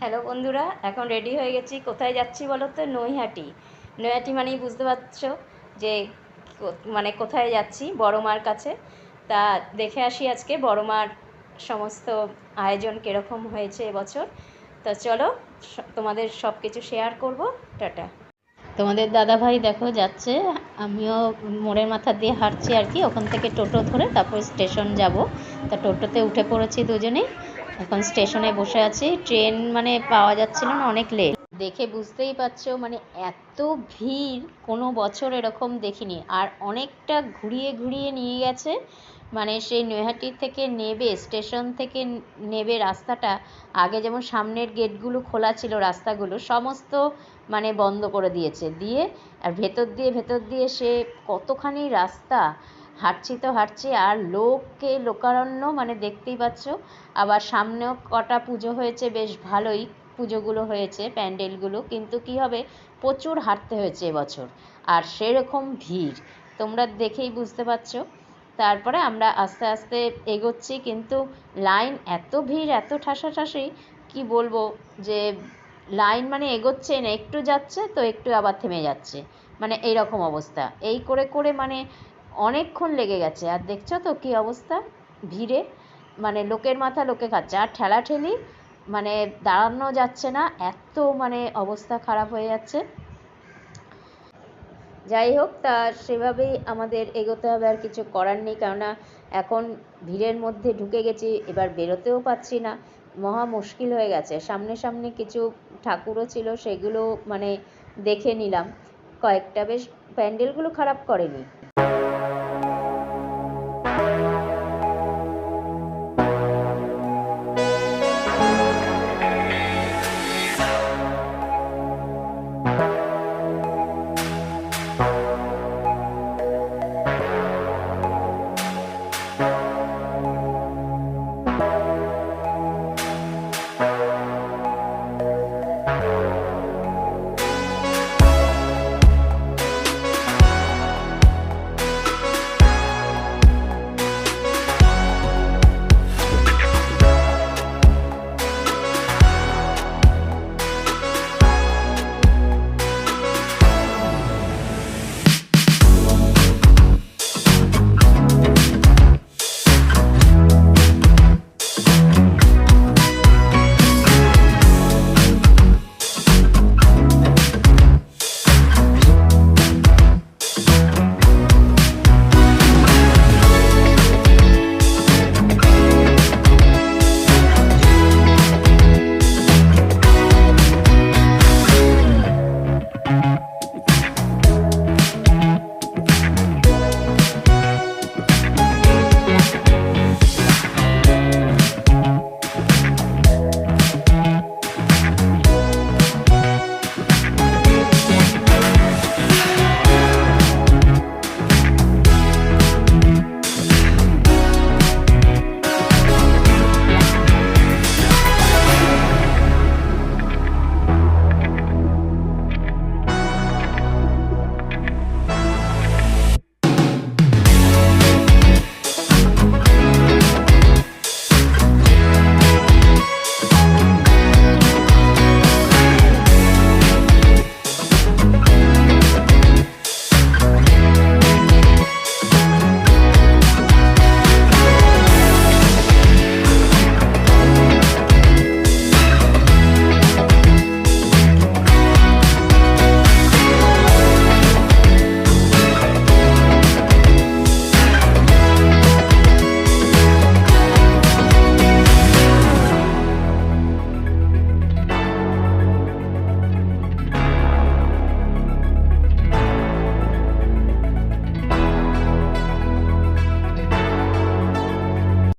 Hello বন্ধুরা, এখন ready হয়ে গেছি। কোথায় যাচ্ছি বলো তো নৈহাটি। নৈহাটি মানেই বুঝতে পারছ যে মানে কোথায় যাচ্ছি? বড় মার কাছে। তা দেখে আসি আজকে বড় মার সমস্ত আয়োজন কীরকম হয়েছে এবছর। তা চলো তোমাদের সব কিছু শেয়ার করব। টাটা। তোমাদের দাদা ভাই দেখো যাচ্ছে। আমিও মোড়ের মাথা দিয়ে হাঁটছি আর কি। ওখান থেকে টোটো ধরে তারপর স্টেশন যাব। তা টোটোতে উঠে পড়েছি দুজনেই। এখন স্টেশনে বসে আছি। ট্রেন মানে পাওয়া যাচ্ছিল না, অনেক লেট দেখে বুঝতেই পারছ মানে এত ভিড়, কোনো বছর এরকম দেখিনি। আর অনেকটা ঘুরিয়ে ঘুরিয়ে নিয়ে গেছে মানে সেই নৈহাটি থেকে নেবে, স্টেশন থেকে নেবে রাস্তাটা, আগে যেমন সামনের গেটগুলো খোলা ছিল রাস্তাগুলো, সমস্ত মানে বন্ধ করে দিয়েছে। দিয়ে আর ভেতর দিয়ে ভেতর দিয়ে সে কতখানি রাস্তা হাঁটছি তো হাঁটছি, আর লোককে লোকারণ্য মানে দেখতেই পাচ্ছ। আবার সামনেও কটা পুজো হয়েছে, বেশ ভালোই পুজোগুলো হয়েছে, প্যান্ডেলগুলো। কিন্তু কি হবে, প্রচুর হাঁটতে হয়েছে এবছর, আর সেরকম ভিড়। তোমরা দেখেই বুঝতে পারছ। তারপরে আমরা আস্তে আস্তে এগোচ্ছি, কিন্তু লাইন এত ভিড়, এত ঠাসাঠাসি, কি বলব, যে লাইন মানে এগোচ্ছে না, একটু যাচ্ছে তো একটু আবার থেমে যাচ্ছে। মানে এইরকম অবস্থা। এই করে করে মানে অনেকক্ষণ লেগে গেছে। আর দেখছ তো কী অবস্থা? ভিড়ে। মানে লোকের মাথা লোকে খাচ্ছে। আর ঠেলাঠেলি মানে দাঁড়ানো যাচ্ছে না। এত মানে অবস্থা খারাপ হয়ে যাচ্ছে। যাই হোক, তা সেভাবেই আমাদের এগোতে হবে। আর কিছু করার নেই। কেননা এখন ভিড়ের মধ্যে ঢুকে গেছি। এবার বেরোতেও পাচ্ছি না। মহা মুশকিল হয়ে গেছে। সামনে সামনে কিছু ঠাকুরও ছিল। সেগুলো মানে দেখে নিলাম। কয়েকটা বেশ প্যান্ডেলগুলো খারাপ করেনি।